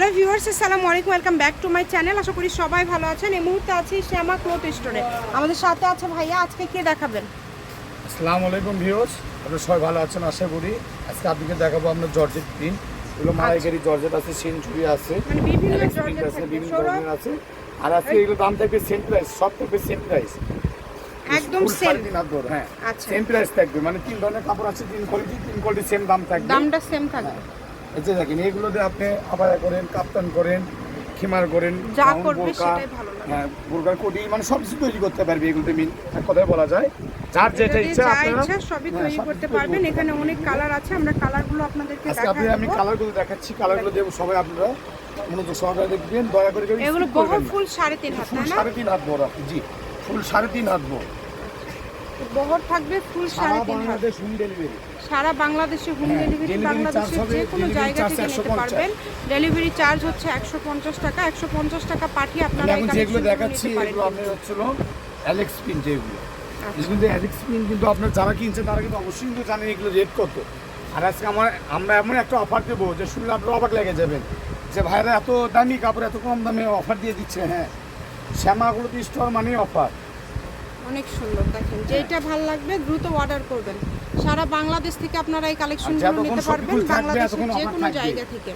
Hello viewers আসসালামু আলাইকুম welcome back to my channel. আশা করি সবাই ভালো আছেন। এই মুহূর্তে আছি শ্যামা ক্লোথ স্টোরে। আমাদের সাথে আছে ভাইয়া আজকে কে দেখাবেন? আসসালামু আলাইকুম ভিউয়ার্স আপনারা সবাই ভালো আছেন আশা করি। আজকে আপনাকে দেখাবো আমরা জর্জেট প্রিন্ট। এগুলো মালাইকারি জর্জেট আছে সেঞ্চুরি আছে। মানে বিভিন্ন জর্জেট আছে বিভিন্ন ধরনের আছে। আর আজকে এগুলো দাম থাকবে সেম প্রাইস সব থাকবে সেম প্রাইস একদম সেম হ্যাঁ। আচ্ছা। সেম প্রাইস থাকবে মানে তিন ধরনের কাপড় আছে তিন কোয়ালিটি তিন কোয়ালিটি সেম দাম থাকবে। দামটা সেম থাকবে। এই যে দেখেন এগুলোতে আপনি আবার করেন কাপ্তান করেন খিমার করেন যা করবে সেটাই ভালো লাগে। হ্যাঁ বোরকার কোটি মানে সব কিছু তৈরি করতে পারবে এগুলোতে মিন এক কথায় বলা যায়। যার যেটা ইচ্ছা আপনারা সবই হ্যাঁ, তৈরি করতে পারবেন। এখানে অনেক কালার আছে আমরা কালারগুলো আপনাদেরকে আজকে আমি কালারগুলো দেখাচ্ছি কালারগুলো দেবো সবাই আপনারা। মনোযোগ সহকারে দেখবেন দয়া করে এগুলো না। ফুল সাড়ে তিন হাত না? সাড়ে তিন হাত বড় জি ফুল সাড়ে তিন হাত বড়। বহর থাকবে ফুল সাড়ে তিন হাত। বাংলাদেশ হোম ডেলিভারি সারা বাংলাদেশে হোম হ্যাঁ, ডেলিভারি বাংলাদেশের যে কোনো জায়গা থেকে নিতে পারবেন। ডেলিভারি চার্জ হচ্ছে একশো পঞ্চাশ টাকা একশো পঞ্চাশ টাকা পাঠিয়ে আপনারা যেগুলো দেখাচ্ছি এগুলো আপনার হচ্ছিল অ্যালেক্স প্রিন্ট যেগুলো। আচ্ছা। কিন্তু অ্যালেক্স প্রিন্ট কিন্তু আপনার যারা কিনছে তারা কিন্তু অবশ্যই কিন্তু জানেন এগুলো রেট কত। আর আজকে আমার আমরা এমন একটা অফার দেবো যে শুনলে আপনারা অবাক লেগে যাবেন। যে ভাইরা এত দামি কাপড় এত কম দামে অফার দিয়ে দিচ্ছে হ্যাঁ। শ্যামাগুলো স্টোর মানেই অফার অনেক সুন্দর দেখেন। যেটা ভালো লাগবে দ্রুত অর্ডার করবেন। সারা বাংলাদেশ থেকে আপনারা এই কালেকশনগুলো নিতে পারবেন বাংলাদেশের যে কোনো জায়গা থেকে।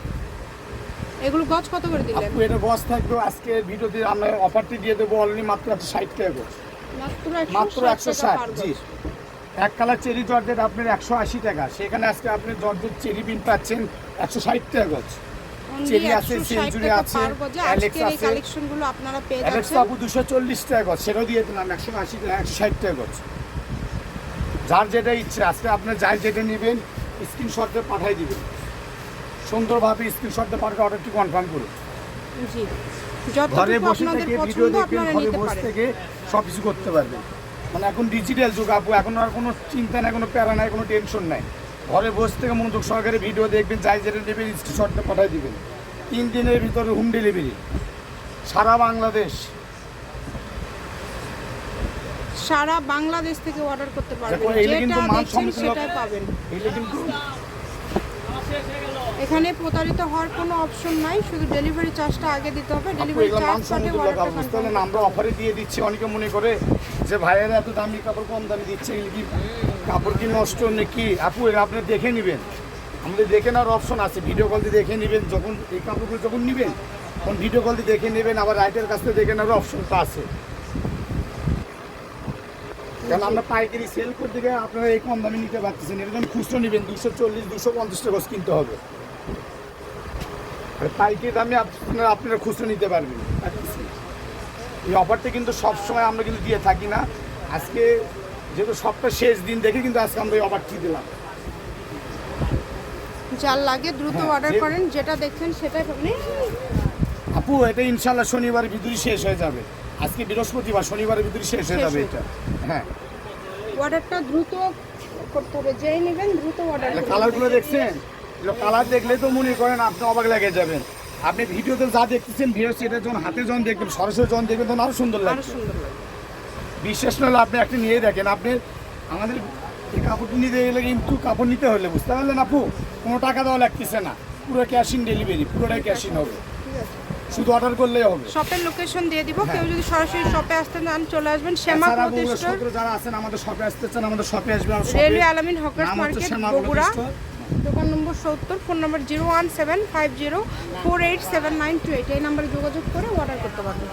এগুলো গজ কত করে দিলেন? আপু এটা বস থাকবে আজকে ভিডিওতে আমরা অফারটি দিয়ে দেবো অলরেডি মাত্র একশো ষাট টাকা করে মাত্র মাত্র একশো একশো ষাট জি। এক কালার চেরি জর্জেট আপনার একশো আশি টাকা সেখানে আজকে আপনি জর্জেট চেরি বিন পাচ্ছেন একশো ষাট টাকা গজ। চেরি আছে, সেঞ্চুরি আছে, অ্যালেক্স আছে। কালেকশনগুলো আপনারা পেয়ে অ্যালেক্স আপু দুশো চল্লিশ টাকা গজ সেটাও দিয়ে দিলাম একশো আশি টাকা একশো ষাট টাকা গজ যার যেটা ইচ্ছে আজকে আপনার যাই যেটা নেবেন স্ক্রিনশট দিয়ে পাঠাই দিবেন। সুন্দরভাবে স্ক্রিনশট দিয়ে পাঠাতে অর্ডারটি কনফার্ম করুন। জি। ঘরে বসে থেকে ভিডিও দেখবেন ঘরে বসে থেকে সব কিছু করতে পারবেন। মানে এখন ডিজিটাল যুগ আপু এখন আর কোনো চিন্তা নাই কোনো প্যারা নাই কোনো টেনশন নাই। ঘরে বসে থেকে মনোযোগ সহকারে ভিডিও দেখবেন যাই যেটা নেবেন স্ক্রিনশটটা পাঠিয়ে দিবেন। তিন দিনের ভিতরে হোম ডেলিভারি। সারা বাংলাদেশ। সারা বাংলাদেশ থেকে অর্ডার করতে পারবেন। যেটা দেখছেন সেটাই পাবেন। এখানে প্রতারিত হওয়ার কোনো অপশন নাই শুধু ডেলিভারি চার্জটা আগে দিতে হবে। ডেলিভারি চার্জ সাথে অর্ডারটা আমরা অফারে দিয়ে দিচ্ছি অনেকে মনে করে যে ভাইয়েরা এত দামি কাপড় কম দামে দিচ্ছে কি কাপড় কি নষ্ট নাকি? আপু আপনি দেখে নেবেন। আমাদের দেখে নেওয়ার অপশন আছে ভিডিও কল দিয়ে দেখে নেবেন, যখন এই কাপড়গুলো যখন নেবেন, তখন ভিডিও কল দিয়ে দেখে নেবেন, আবার রাইটের কাছ থেকে দেখে নেওয়ার অপশনটা আছে। কারণ আমরা পাইকারি সেল করতে গিয়ে আপনারা এই কম দামে নিতে পারতেছেন যখন খুচরো নেবেন, দুশো চল্লিশ, দুশো পঞ্চাশ টাকা কিনতে হবে। আর পাইকারি দামে আপনারা আপনারা খুচরো নিতে পারবেন। এই অফারটা কিন্তু সবসময় আমরা কিন্তু দিয়ে থাকি না। আজকে যেহেতু সবটা শেষ দিন দেখে কিন্তু আজকে আমরা এই অফারটি দিলাম। যার লাগে দ্রুত হ্যাঁ, অর্ডার করেন যেটা দেখছেন সেটাই পাবেন। আপু এটা ইনশাল্লাহ শনিবারের ভিতরে শেষ হয়ে যাবে। আজকে বৃহস্পতিবার শনিবারের ভিতরে শেষ হয়ে যাবে এটা। হ্যাঁ। অর্ডারটা দ্রুত করতে হবে যেই নেবেন দ্রুত অর্ডার কালারগুলো দেখছেন? কালার দেখলে তো মনে করেন আপনি অবাক লেগে যাবেন। আপনি ভিডিওতে যা দেখতেছেন ভিডিও সেটা যখন হাতে যখন দেখবেন সরাসরি যখন দেখবেন তখন আরও সুন্দর আরও লাগবে সুন্দর লাগবে বিশেষ নলে আপনি একটা নিয়ে দেখেন আপনি আমাদের এই কাপড়টি নিতে গেলে কিন্তু কাপড় নিতে হলে বুঝতে পারলেন আপু? কোনো টাকা দেওয়া লাগতেছে না। পুরো ক্যাশ ইন ডেলিভারি পুরোটাই ক্যাশ ইন হবে। শুধু অর্ডার করলেই হবে। শপের লোকেশন দিয়ে দিব হ্যাঁ। কেউ যদি সরাসরি শপে আসতে চান চলে আসবেন শ্যামা স্টোর যারা আছেন আমাদের শপে আসতে চান আমাদের শপে আসবেন রেলওয়ে আলামিন হকার্স মার্কেট বগুড়া। দোকান নম্বর সত্তর ফোন নম্বর zero one seven five zero four eight seven nine two eight এই নাম্বারে যোগাযোগ করে অর্ডার করতে পারবেন।